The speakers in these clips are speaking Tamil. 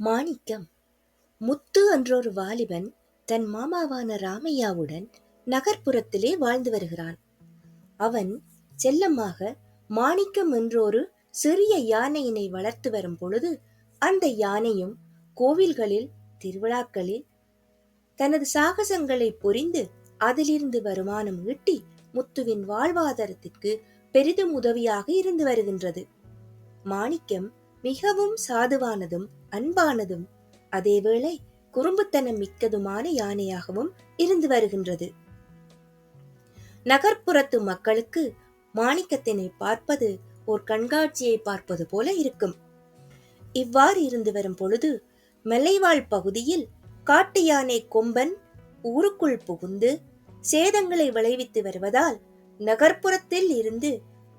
மாணிக்கம். முத்து என்றொரு வாலிபன் தன் மாமாவான ராமையாவுடன் நகர்ப்புறத்திலே வாழ்ந்து வருகிறான். அவன் செல்லமாக மாணிக்கம் என்றொரு சிறிய யானையினை வளர்த்து வரும் பொழுது அந்த யானையும் கோவில்களில் திருவிழாக்களில் தனது சாகசங்களை புரிந்து அதிலிருந்து வருமானம் ஈட்டி முத்துவின் வாழ்வாதாரத்திற்கு பெரிதும் உதவியாக இருந்து வருகின்றது. மாணிக்கம் மிகவும் சாதுவானதும் அன்பானதும் அதேவேளை குறும்புத்தனம் மிக்கதுமான யானையாகவும் இருந்து வருகின்றது. நகர்ப்புறத்து மக்களுக்கு மாணிக்கத்தினை பார்ப்பது ஓர் கண்காட்சியை பார்ப்பது போல இருக்கும். இவ்வாறு இருந்து வரும் பொழுது மலைவாழ் பகுதியில் காட்டு யானை கொம்பன் ஊருக்குள் புகுந்து சேதங்களை விளைவித்து வருவதால் நகர்ப்புறத்தில் இருந்து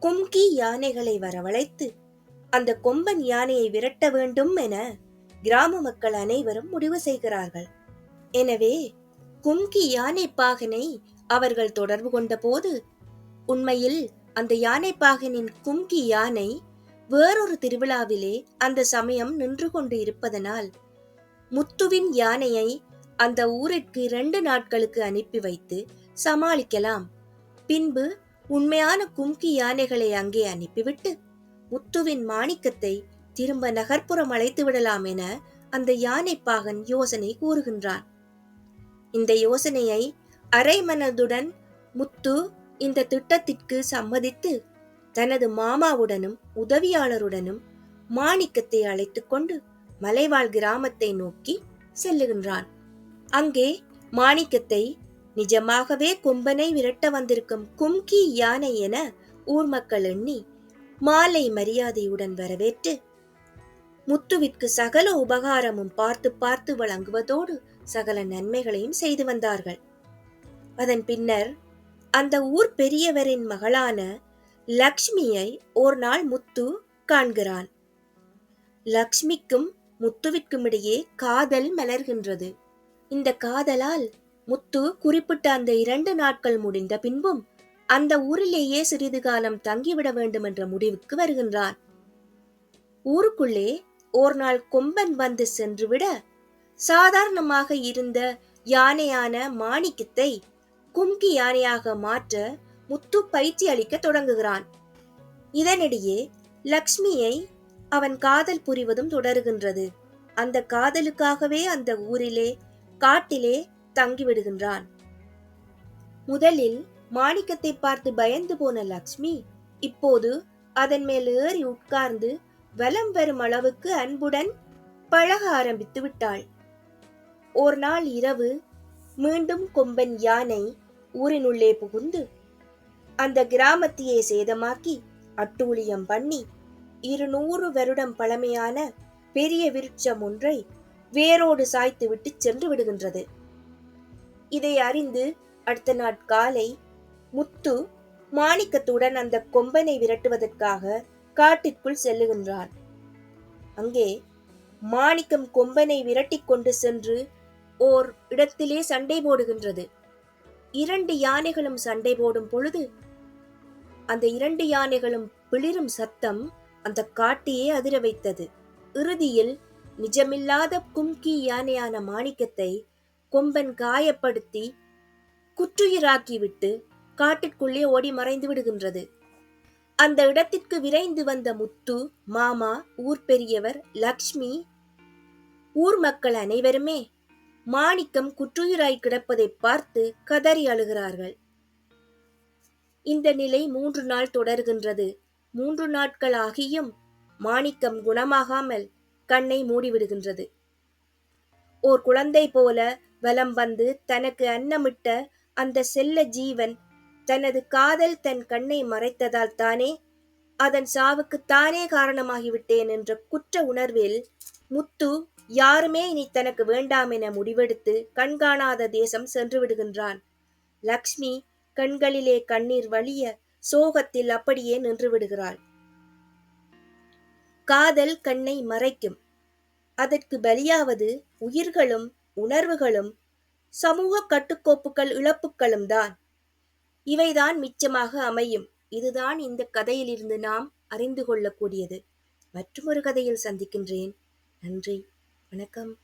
கும்கி யானைகளை வரவழைத்து அந்த கொம்பன் யானையை விரட்ட வேண்டும் என கிராம மக்கள் அனைவரும் முடிவு செய்கிறார்கள். எனவே கும்கி யானை பாகனை அவர்கள் தொடர்பு கொண்ட போது உண்மையில் அந்த யானை பாகனின் கும்கி யானை வேறொரு திருவிழாவிலே அந்த சமயம் நின்று கொண்டு இருப்பதனால் முத்துவின் யானையை அந்த ஊரிற்கு இரண்டு நாட்களுக்கு அனுப்பி வைத்து சமாளிக்கலாம். பின்பு உண்மையான கும்கி யானைகளை அங்கே அனுப்பிவிட்டு முத்துவின் மாணிக்கத்தை திரும்ப நகர்ப்புறம் அழைத்து விடலாம் என அந்த யானை பாகன் யோசனை கூறுகின்றான். இந்த யோசனையை அரை மனதுடன் முத்து இந்த திட்டத்திற்கு சம்மதித்து தனது மாமாவுடனும் உதவியாளருடனும் மாணிக்கத்தை அழைத்து கொண்டு மலைவாழ் கிராமத்தை நோக்கி செல்லுகின்றான். அங்கே மாணிக்கத்தை நிஜமாகவே கொம்பனை விரட்ட வந்திருக்கும் கும்கி யானை என ஊர் மக்கள் எண்ணி மாலை மரியாதையுடன் வரவேற்று முத்துவிற்கு சகல உபகாரமும் பார்த்து பார்த்து வழங்குவதோடு சகல நன்மைகளையும் செய்து வந்தார்கள். அதன் பின்னர் அந்த ஊர் பெரியவரின் மகளான லக்ஷ்மியை ஒரு நாள் முத்து காண்கிறான். லக்ஷ்மிக்கும் முத்துவிற்கும் இடையே காதல் மலர்கின்றது. இந்த காதலால் முத்து குறிப்பிட்ட அந்த இரண்டு நாட்கள் முடிந்த பின்பும் அந்த ஊரிலேயே சிறிது காலம் தங்கிவிட வேண்டும் என்ற முடிவுக்கு வருகின்றான் ஊருக்குள்ளே ஓர் நாள் கொம்பன் வந்து சென்றுவிட சாதாரணமாக இருந்த யானையான மாணிக்கத்தை கும்கி யானையாக மாற்ற முத்து பயிற்சி அளிக்க தொடங்குகிறான். இதனிடையே லக்ஷ்மியை அவன் காதல் புரிவதும் தொடருகின்றது. அந்த காதலுக்காகவே அந்த ஊரிலே காட்டிலே தங்கிவிடுகின்றான். முதலில் மாணிக்கத்தை பார்த்து பயந்து போன லக்ஷ்மி இப்போது அதன் மேல் ஏறி உட்கார்ந்து வலம் வரும் அளவுக்கு அன்புடன் பழக ஆரம்பித்து விட்டாள். ஒரு நாள் இரவு மீண்டும் கொம்பன் யானை ஊரினுள்ளே புகுந்து அந்த கிராமத்தையே சேதமாக்கி அட்டூழியம் பண்ணி இருநூறு வருடம் பழமையான பெரிய விருட்சம் ஒன்றை வேரோடு சாய்த்து விட்டு சென்று விடுகின்றது. இதை அறிந்து அடுத்த நாட்காலை முத்து மாணிக்கத்துடன் அந்த கொம்பனை விரட்டுவதற்காக காட்டிற்குள் செல்லுகின்றான் அங்கே மாணிக்கம் கொம்பனை விரட்டி கொண்டு சென்று ஓர் இடத்திலே சண்டை போடுகின்றது. இரண்டு யானைகளும் சண்டை போடும் பொழுது அந்த இரண்டு யானைகளும் பிளிரும் சத்தம் அந்த காட்டையே அதிர வைத்தது. இறுதியில் நிஜமில்லாத கும்கி யானையான மாணிக்கத்தை கொம்பன் காயப்படுத்தி குற்றுயிராக்கிவிட்டு காட்டிற்குள்ளே ஓடி மறைந்து விடுகின்றது. அந்த இடத்திற்கு விரைந்து வந்த முத்து மாமா ஊர் பெரியவர் லக்ஷ்மி ஊர் மக்கள் அனைவருமே மாணிக்கம் குற்றுயிராய் கிடப்பதை பார்த்து கதறி அழுகிறார்கள். இந்த நிலை மூன்று நாள் தொடர்கின்றது. மூன்று நாட்கள் ஆகியும் மாணிக்கம் குணமாகாமல் கண்ணை மூடிவிடுகின்றது. ஓர் குழந்தை போல வலம் வந்து தனக்கு அன்னமிட்ட அந்த செல்ல ஜீவன் தனது காதல் தன் கண்ணை மறைத்ததால் தானே அதன் சாவுக்கு தானே காரணமாகிவிட்டேன் என்ற குற்ற உணர்வில் முத்து யாருமே இனி தனக்கு வேண்டாம் என முடிவெடுத்து கண்காணாத தேசம் சென்று விடுகின்றான் லக்ஷ்மி கண்களிலே கண்ணீர் வழிய சோகத்தில் அப்படியே நின்று விடுகிறாள் காதல் கண்ணை மறைக்கும். அதற்கு பலியாவது உயிர்களும் உணர்வுகளும் சமூக கட்டுக்கோப்புகள் இழப்புகளும் தான். இவைதான் மிச்சமாக அமையும். இதுதான் இந்த கதையிலிருந்து நாம் அறிந்து கொள்ளக்கூடியது. மற்றுமொரு கதையில் சந்திக்கின்றேன். நன்றி. வணக்கம்.